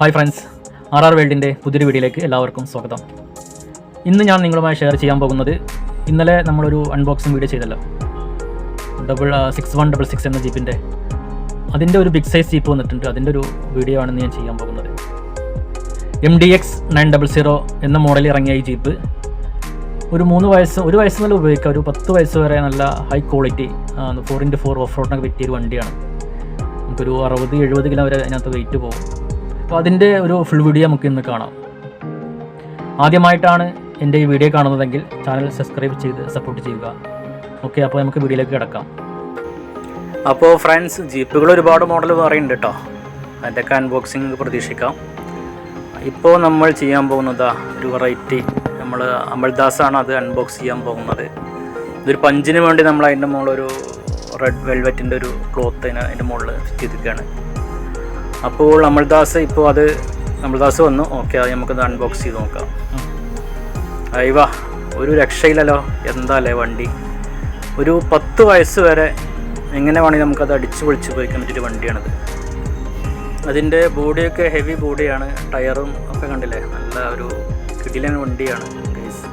Hi friends R R വേൾഡിന്റെ പുതിയൊരു വീഡിയോയിലേക്ക് എല്ലാവർക്കും സ്വാഗതം. ഇന്ന് ഞാൻ നിങ്ങളുമായി ഷെയർ ചെയ്യാൻ പോകുന്നത് ഇന്നലെ നമ്മളൊരു അൺബോക്സിംഗ് വീഡിയോ ചെയ്തല്ലോ. Double six one double six എന്ന ജീപ്പിന്റെ അതിന്റെ ഒരു ബിഗ് സൈസ് ജീപ്പ് വന്നിട്ടുണ്ട്. അതിന്റെ ഒരു വീഡിയോ ആണ് ഞാൻ ചെയ്യാൻ പോകുന്നത്. M D X nine double zero എന്ന മോഡലിൽ ഇറങ്ങിയ ഈ ജീപ്പ് ഒരു മൂന്ന് വയസ്സ് ഒരു വയസ്സ് നല്ല ഉപയോഗിക്കാം. ഒരു പത്ത് വയസ്സ് വരെ നല്ല high quality four into four off റോഡിനൊക്കെ പറ്റിയ ഒരു വണ്ടിയാണ്. നമുക്കൊരു അറുപത് എഴുപത് കിലോ വരെ അതിനകത്ത് വെയിറ്റ് പോകും. അപ്പോൾ അതിന്റെ ഒരു ഫുൾ വീഡിയോ നമുക്ക് ഇന്ന് കാണാം. ആദ്യമായിട്ടാണ് എന്റെ ഈ വീഡിയോ കാണുന്നതെങ്കിൽ ചാനൽ സബ്സ്ക്രൈബ് ചെയ്ത് സപ്പോർട്ട് ചെയ്യുക. ഓക്കെ അപ്പോൾ നമുക്ക് വീഡിയോയിലേക്ക് കിടക്കാം. അപ്പോൾ ഫ്രണ്ട്സ് ജീപ്പുകൾ ഒരുപാട് മോഡൽ പറയുന്നുണ്ട് കേട്ടോ അതിന്റെയൊക്കെ അൺബോക്സിങ് പ്രതീക്ഷിക്കാം. ഇപ്പോൾ നമ്മൾ ചെയ്യാൻ പോകുന്നത് ഒരു വെറൈറ്റി നമ്മൾ അമൽദാസാണ് അത് അൺബോക്സ് ചെയ്യാൻ പോകുന്നത്. ഇതൊരു പഞ്ചിന് വേണ്ടി നമ്മൾ അതിന്റെ മുകളിലൊരു റെഡ് വെൽവെറ്റിന്റെ ഒരു ക്ലോത്ത് അതിന് അതിന്റെ മുകളിൽ ചെയ്തിരിക്കുകയാണ്. അപ്പോൾ അമൽദാസ് ഇപ്പോൾ അത് അമൽദാസ് വന്നു. ഓക്കെ അത് നമുക്കത് അൺബോക്സ് ചെയ്ത് നോക്കാം. അയവാ ഒരു രക്ഷയില്ലല്ലോ. എന്താല്ലേ വണ്ടി? ഒരു പത്ത് വയസ്സ് വരെ എങ്ങനെ വേണമെങ്കിൽ നമുക്കത് അടിച്ചു പൊളിച്ച് ഉപയോഗിക്കാൻ പറ്റിയൊരു വണ്ടിയാണത്. അതിന്റെ ബോഡിയൊക്കെ ഹെവി ബോഡിയാണ് ടയറും ഒക്കെ കണ്ടില്ലേ? നല്ല ഒരു കിടിലൻ വണ്ടിയാണ് ഗൈസ്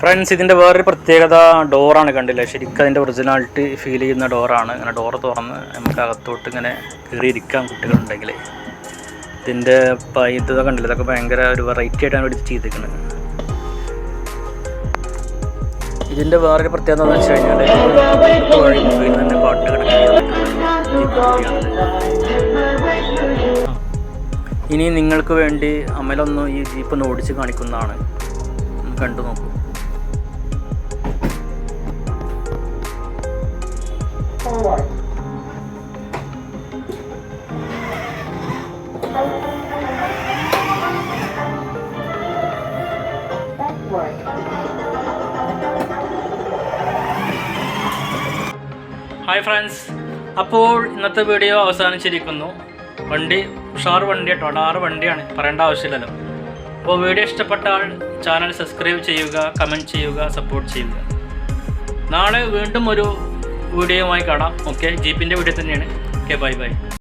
ഫ്രണ്ട്സ് ഇതിന്റെ വേറൊരു പ്രത്യേകത ഡോറാണ് കണ്ടില്ലേ? ശരിക്കും അതിന്റെ ഒറിജിനാലിറ്റി ഫീൽ ചെയ്യുന്ന ഡോറാണ്. ഇങ്ങനെ ഡോറ് തുറന്ന് നമുക്ക് അകത്തോട്ട് ഇങ്ങനെ കയറിയിരിക്കാം കുട്ടികളുണ്ടെങ്കിൽ ഇതിന്റെ ഇത് കണ്ടില്ല? ഇതൊക്കെ ഭയങ്കര ഒരു വെറൈറ്റി ആയിട്ടാണ് എടുത്ത് ചെയ്തിരിക്കുന്നത്. ഇതിന്റെ വേറൊരു പ്രത്യേകത എന്ന് വെച്ച് കഴിഞ്ഞാൽ തന്നെ പാട്ട് ഇനി നിങ്ങൾക്ക് വേണ്ടി അമലൊന്ന് ഈ ജീപ്പ് ഒന്ന് ഓടിച്ച് കാണിക്കുന്നതാണ്. കണ്ടു നോക്കൂ. ഹായ് ഫ്രണ്ട്സ് അപ്പോൾ ഇന്നത്തെ വീഡിയോ അവസാനിച്ചിരിക്കുന്നു. വണ്ടി ഉഷാർ വണ്ടി കേട്ടോ അടാറ് വണ്ടിയാണ്. പറയേണ്ട ആവശ്യമില്ലല്ലോ. അപ്പോൾ വീഡിയോ ഇഷ്ടപ്പെട്ടാൽ ചാനൽ സബ്സ്ക്രൈബ് ചെയ്യുക കമന്റ് ചെയ്യുക സപ്പോർട്ട് ചെയ്യുക. നാളെ വീണ്ടും ഒരു വീഡിയോയുമായി കാണാം. ഓക്കെ ജീപ്പിന്റെ വീഡിയോ തന്നെയാണ്. Okay bye bye